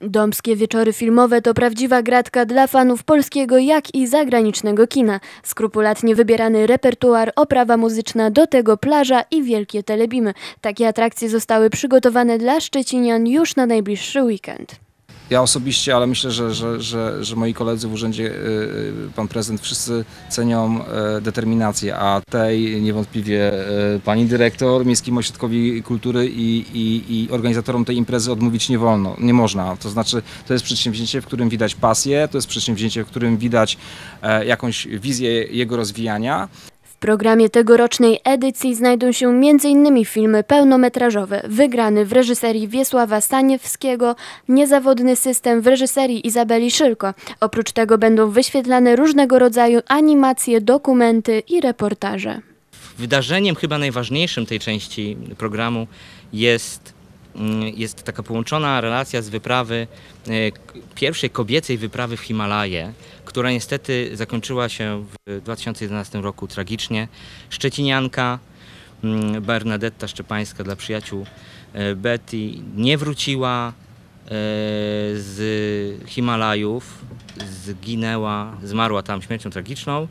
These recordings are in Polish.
Domskie wieczory filmowe to prawdziwa gratka dla fanów polskiego jak i zagranicznego kina. Skrupulatnie wybierany repertuar, oprawa muzyczna, do tego plaża i wielkie telebimy. Takie atrakcje zostały przygotowane dla Szczecinian już na najbliższy weekend. Ja osobiście, ale myślę, że, że, że, że moi koledzy w urzędzie, y, y, pan prezydent, wszyscy cenią e, determinację, a tej niewątpliwie e, pani dyrektor Miejskim Ośrodkowi Kultury i, i, i organizatorom tej imprezy odmówić nie wolno, nie można. To znaczy, to jest przedsięwzięcie, w którym widać pasję, to jest przedsięwzięcie, w którym widać e, jakąś wizję jego rozwijania. Programie tegorocznej edycji znajdą się m.in. filmy pełnometrażowe, wygrany w reżyserii Wiesława Staniewskiego, niezawodny system w reżyserii Izabeli Szylko. Oprócz tego będą wyświetlane różnego rodzaju animacje, dokumenty i reportaże. Wydarzeniem chyba najważniejszym tej części programu jest, jest taka połączona relacja z wyprawy, e, pierwszej kobiecej wyprawy w Himalaje, która niestety zakończyła się w 2011 roku tragicznie. Szczecinianka mm, Bernadetta Szczepańska dla przyjaciół e, Betty nie wróciła e, z Himalajów, zginęła, zmarła tam śmiercią tragiczną.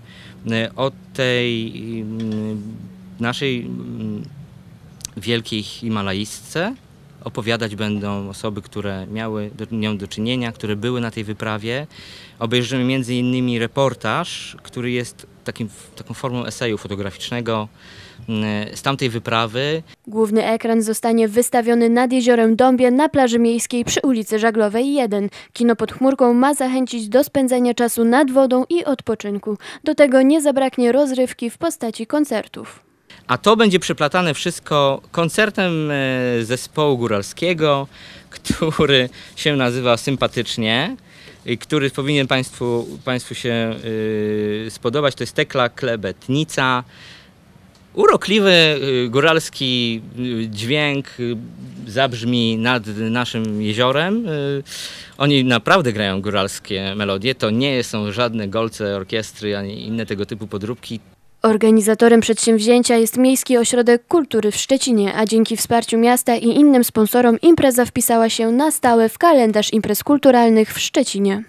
Od tej mm, naszej mm, wielkiej Himalajstce opowiadać będą osoby, które miały do, nią do czynienia, które były na tej wyprawie. Obejrzymy między innymi reportaż, który jest takim, taką formą eseju fotograficznego mm, z tamtej wyprawy. Główny ekran zostanie wystawiony nad jeziorem Dąbie na plaży miejskiej przy ulicy Żaglowej 1. Kino pod chmurką ma zachęcić do spędzania czasu nad wodą i odpoczynku. Do tego nie zabraknie rozrywki w postaci koncertów. A to będzie przeplatane wszystko koncertem e, zespołu góralskiego, który się nazywa sympatycznie, i który powinien Państwu, państwu się y, spodobać. To jest Tekla Klebetnica. Urokliwy y, góralski dźwięk zabrzmi nad naszym jeziorem. Oni naprawdę grają góralskie melodie. To nie są żadne golce orkiestry ani inne tego typu podróbki. Organizatorem przedsięwzięcia jest Miejski Ośrodek Kultury w Szczecinie, a dzięki wsparciu miasta i innym sponsorom impreza wpisała się na stałe w kalendarz imprez kulturalnych w Szczecinie.